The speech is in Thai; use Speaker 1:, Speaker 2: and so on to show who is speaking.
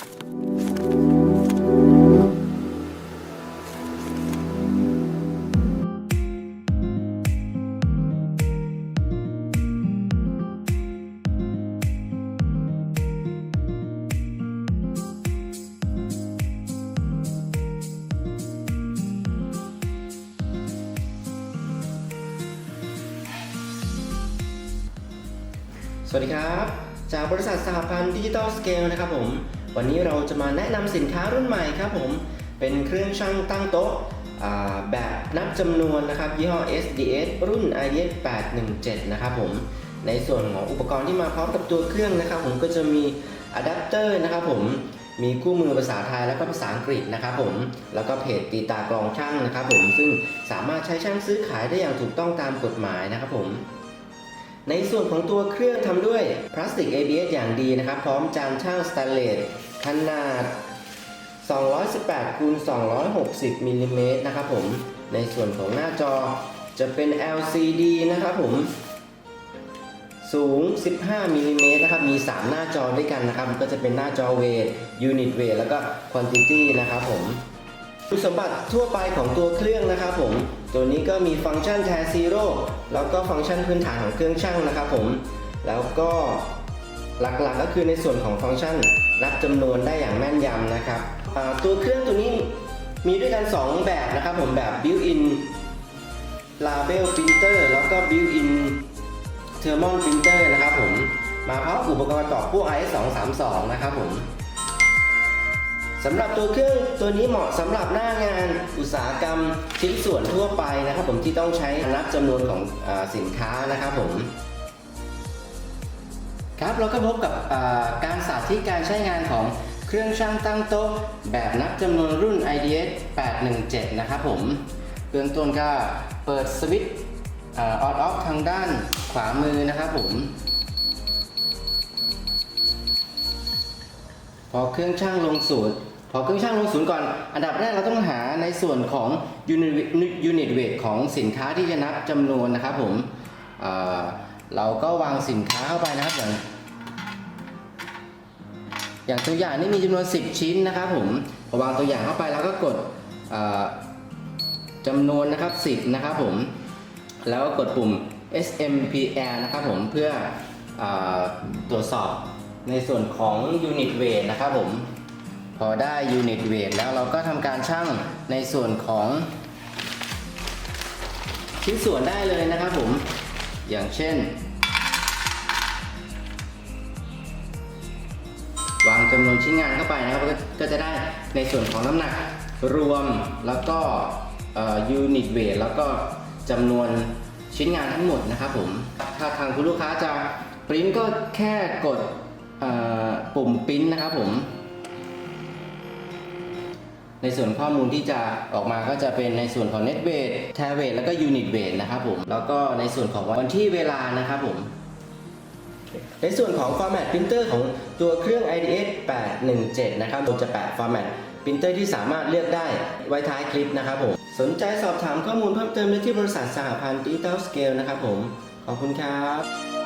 Speaker 1: สวัสดีครับ จากบริษัทสหพันธ์ดิจิตอลสเกลนะครับผม วันนี้เราจะมาแนะนำสินค้ารุ่นใหม่ครับผม เป็นเครื่องชั่งตั้งโต๊ะแบบนับจำนวนนะครับยี่ห้อ SDS รุ่น IDS 817 นะครับผม ในส่วนของอุปกรณ์ที่มาพร้อมกับตัวเครื่องนะครับ ผมก็จะมีอะแดปเตอร์นะครับผมมีคู่มือภาษาไทยแล้วก็ภาษาอังกฤษนะครับผม แล้วก็เพจตีตากลองช่างนะครับผม ซึ่งสามารถใช้ช่างซื้อขายได้อย่างถูกต้องตามกฎหมายนะครับผม ในส่วนของตัวเครื่องทำด้วยพลาสติก ABS อย่างดีนะครับ พร้อมจานช่างสแตนเลสขนาด 218คูณ260มิลลิเมตรนะครับผม ในส่วนของหน้าจอจะเป็น LCD นะครับผม สูง 15มิลลิเมตรนะครับ มี 3 หน้าจอด้วยกันนะครับ ก็จะเป็นหน้าจอเวทยูนิตเวทแล้วก็ควอนติตี้นะครับผม คุณสมบัติทั่วไปของตัวเครื่องนะครับผม ตัวนี้ก็มีฟังก์ชันแทซีโร่แล้วก็ฟังก์ชันพื้นฐานของเครื่องช่างนะครับผม แล้วก็หลักๆก็คือในส่วนของฟังก์ชันนับจำนวนได้อย่างแม่นยำนะครับตัวเครื่องตัวนี้มีด้วยกัน 2 แบบนะครับผมแบบ built-in label printer แล้วก็ built-in thermal printer นะครับผม มาพร้อมอุปกรณ์ต่อพวก IS 232 นะครับผม สำหรับตัวเครื่องตัวนี้เหมาะสำหรับหน้างานอุตสาหกรรมชิ้นส่วนทั่วไปนะครับ ผมที่ต้องใช้นับจำนวนของอสินค้านะครับผมครับเราก็พบกับการสาธิตการใช้งานของเครื่องช่างตั้งโต๊ะ แบบนับจำนวนรุ่น IDS 817 นะครับผมเบื้องต้นก็เปิดสวิตช์ออนออฟทางด้านขวามือนะครับผม พอเครื่องช่างลงศูนย์พอเครื่องช่างลงศูนย์ก่อน อันดับแรกเราต้องหาในส่วนของยูนิตเวทของสินค้าที่จะนับจำนวนนะครับผมเเราก็วางสินค้าเข้าไปนะครับอย่างอย่างตัวอย่างนี่มีจำนวน 10 ชิ้นนะครับผมพอวางตัวอย่างเข้าไปแล้วก็กดจำนวนนะครับ10นะครับผมแล้วก็กดปุ่ม SMPL นะครับผมเพื่ออตรวจสอบ ในส่วนของ Unit Weight นะครับผมพอได้ Unit Weight แล้วเราก็ทำการชั่งในส่วนของ ชิ้นส่วนได้เลยนะครับผม อย่างเช่น วางจำนวนชิ้นงานเข้าไปนะครับก็ก็จะได้ในส่วนของน้ำหนักรวมแล้วก็ยูนิตเวทแล้วก็จำนวนชิ้นงานทั้งหมดนะครับผม ถ้าทางคุณลูกค้าจะปริ้นก็แค่กด ปุ่มปิ้นนะครับผม ในส่วนข้อมูลที่จะออกมาก็จะเป็นในส่วนของ Net Weight t a r Weight แล้วก็ Unit Weight นะครับผม แล้วก็ในส่วนของวันที่เวลานะครับผมในส่วนของ Format Printer ของตัวเครื่อง IDS 817 นะครับผมจะแปะ Format Printer ที่สามารถเลือกได้ไว้ท้ายคลิปนะครับผม สนใจสอบถามข้อมูลเพิ่มเติมได้ที่บริษัทสหพันธ์ Digital Scale นะครับผม ขอบคุณครับ